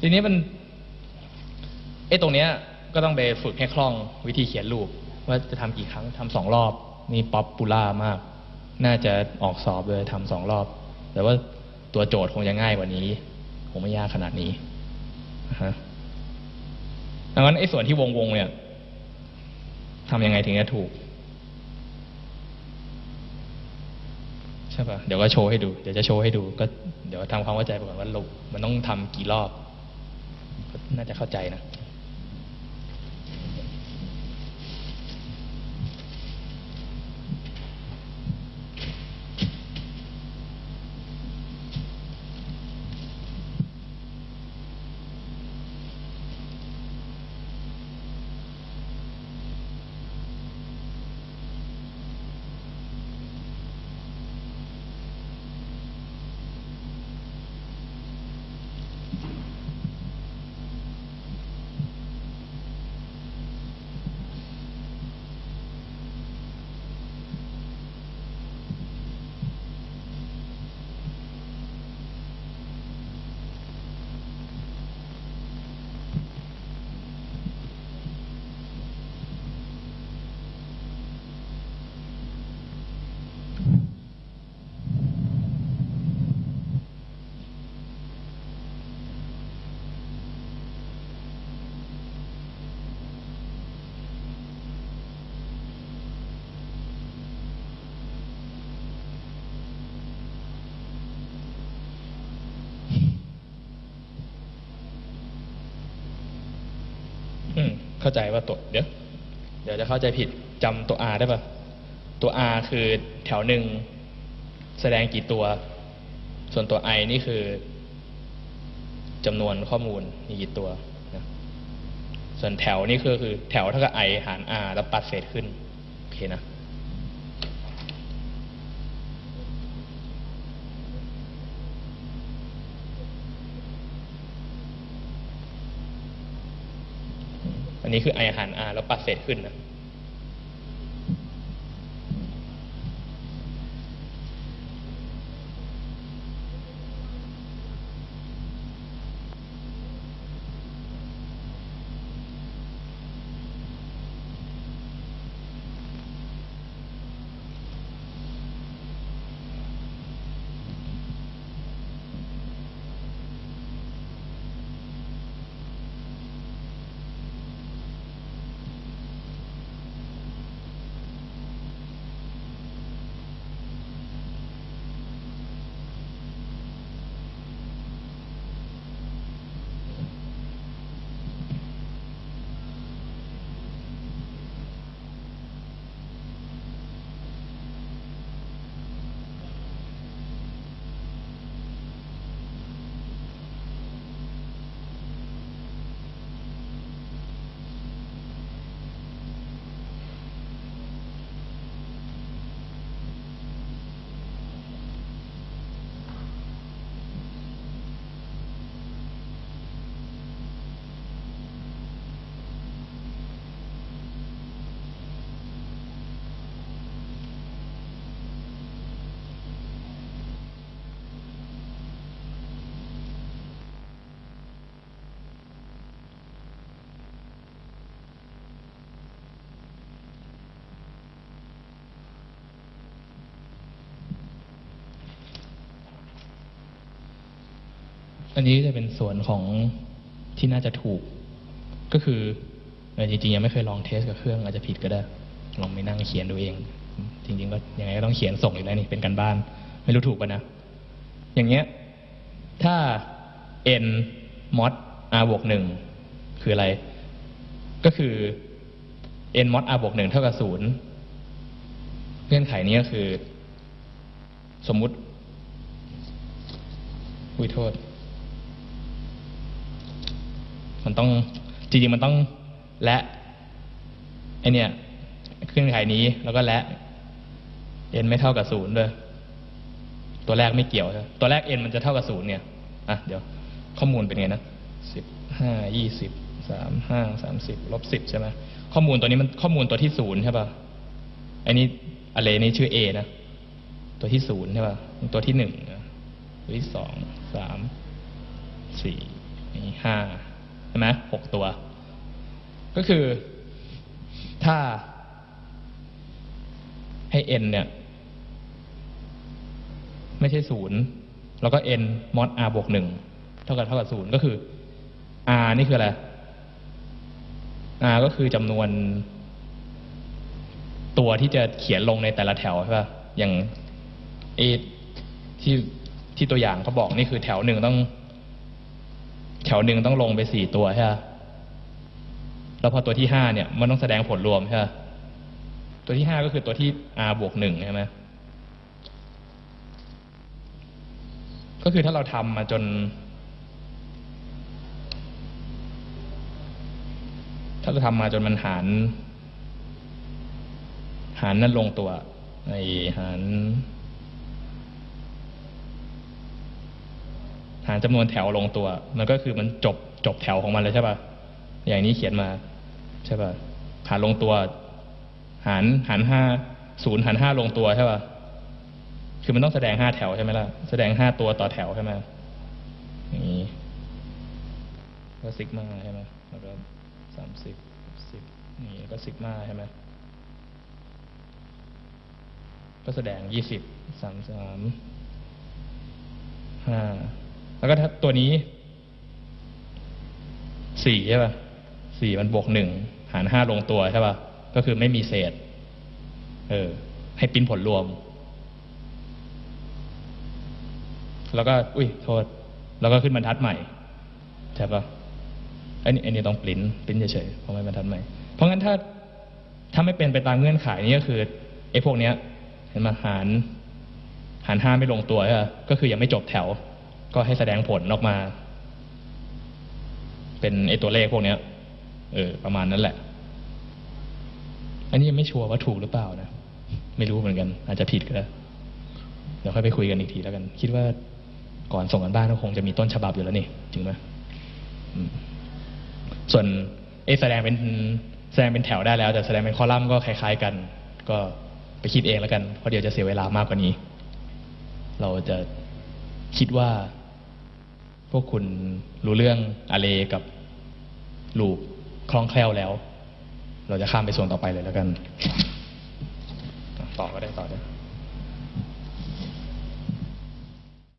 ทีนี้มันไอ้ตรงเนี้ยก็ต้องไปฝึกให้คล่องวิธีเขียนรูป ว่าจะทำกี่ครั้งทำสองรอบ นี่ป๊อปปูล่ามาก น่าจะออกสอบเลยทำสองรอบ แต่ว่าตัวโจทย์คงจะง่ายกว่านี้ คงไม่ยากขนาดนี้นะฮะดังนั้นไอ้ส่วนที่วงวงๆเนี่ยทำยังไงถึงจะถูก ใช่ปะเดี๋ยวก็โชว์ให้ดู เดี๋ยวจะโชว์ให้ดู ก็เดี๋ยวทำความเข้าใจไปก่อนว่าลงมันต้องทำกี่รอบ น่าจะเข้าใจนะ อืม เข้าใจว่าตัวเดี๋ยวเดี๋ยวจะเข้าใจผิดจำตัว R ได้ปะตัว R คือแถวหนึ่งแสดงกี่ตัว ส่วนตัว I นี่คือจำนวนข้อมูลมีกี่ตัวนะส่วนแถวนี่คือคือแถวเท่ากับ I หาร R แล้วปัดเศษขึ้น โอเคนะ อันนี้คือไอหารอาแล้วปัดเศษขึ้นนะ อันนี้จะเป็นส่วนของที่น่าจะถูก ก็คือจริงๆยังไม่เคยลองเทสกับเครื่องอาจจะผิดก็ได้ ลองไปนั่งเขียนดูเอง จริง ๆ ก็ยังไงก็ต้องเขียนส่งอยู่แล้วนี่เป็นการบ้าน ไม่รู้ถูกป่ะนะ อย่างเงี้ยถ้า n mod r บวกหนึ่งคืออะไร ก็คือ n mod r บวกหนึ่งเท่ากับศูนย์เงื่อนไขนี้ก็คือ สมมุติอุ้ยโทษ มันต้องจริงๆมันต้องและไอเนี่ยเครื่องไขนี้แล้วก็และ n ไม่เท่ากับศูนย์ด้วยตัวแรกไม่เกี่ยวตัวแรก n มันจะเท่ากับศูนย์เนี่ยอะเดี๋ยวข้อมูลเป็นไงนะสิบห้ายี่สิบสามห้าสามสิบลบสิบใช่ไหมข้อมูลตัวนี้มันข้อมูลตัวที่ศูนย์ใช่ป่ะไอ้นี้อะไรนี้ชื่อ A นะ ตัวที่ศูนย์ใช่ป่ะตัวที่หนึ่งตัวที่สองสามสี่ห้า ช่ไหมหกตัว ก็คือถ้าให้ n เนี่ย ไม่ใช่ศูนย์แล้วก็ n มอด r บวกหนึ่งเท่ากับเท่ากับศูนย์ก็คือ r นี่คืออะไร r ก็คือจำนวน ตัวที่จะเขียนลงในแต่ละแถวใช่ป่ะอย่าง a ที่ที่ตัวอย่างเขาบอกนี่คือแถวหนึ่งต้อง แถวหนึ่งต้องลงไปสี่ตัวใช่ปะแล้วพอตัวที่ห้าเนี่ย มันต้องแสดงผลรวมใช่ปะตัวที่ห้าก็คือตัวที่ r บวกหนึ่งใช่ไหมก็คือถ้าเราทำมาจน ถ้าเราทำมาจนมันหาร หารนั่นลงตัวไอหาร หารจำนวนแถวลงตัว มันก็คือมันจบจบแถวของมันเลยใช่ป่ะอย่างนี้เขียนมาใช่ป่ะหารลงตัว หารหารห้าศูนย์หารห้าลงตัวใช่ป่ะคือมันต้องแสดงห้าแถวใช่ไหมล่ะแสดงห้าตัวต่อแถวใช่ไหมอย่างนี้ก็ซิกมาใช่ไหมแล้วก็สามสิบสิบนี่ก็ซิกมาใช่ไหมก็แสดงยี่สิบสามสามห้า แล้วก็ถ้าตัวนี้สี่ใช่ป่ะสี่มันบวกหนึ่งหารห้าลงตัวใช่ป่ะก็คือไม่มีเศษ เออ ให้ปิ้นผลรวม แล้วก็ อุ้ยโทษ แล้วก็ขึ้นบรรทัดใหม่ใช่ปะอันนี้อันนี้ต้องปริ้นปริ้นเฉยๆเพราะไม่บรรทัดใหม่ เพราะงั้นถ้าถ้าไม่เป็นไปตามเงื่อนไขนี้ก็คือไอ้พวกเนี้ย เห็นมาหาร หารห้าไม่ลงตัวใช่ปะก็คือยังไม่จบแถว ก็ให้แสดงผลออกมา เป็นไอตัวเลขพวกเนี้ย เออ ประมาณนั้นแหละ อันนี้ยังไม่ชัวร์ว่าถูกหรือเปล่านะ ไม่รู้เหมือนกัน อาจจะผิดก็ได้เดี๋ยวค่อยไปคุยกันอีกทีแล้วกัน คิดว่าก่อนส่งกันบ้านก็คงจะมีต้นฉบับอยู่แล้วนี่จริงไหมส่วนเอแสดงเป็นแสดงเป็นแถวได้แล้ว แต่แสดงเป็นคอลัมน์ก็คล้าย ๆ กัน ก็ไปคิดเองแล้วกันเพราะเดี๋ยวจะเสียเวลามากกว่านี้ เราจะคิดว่า พวกคุณรู้เรื่องอาเลกับลูปคล่องแคล่วแล้ว เราจะข้ามไปส่วนต่อไปเลยแล้วกัน ต่อก็ได้ต่อได้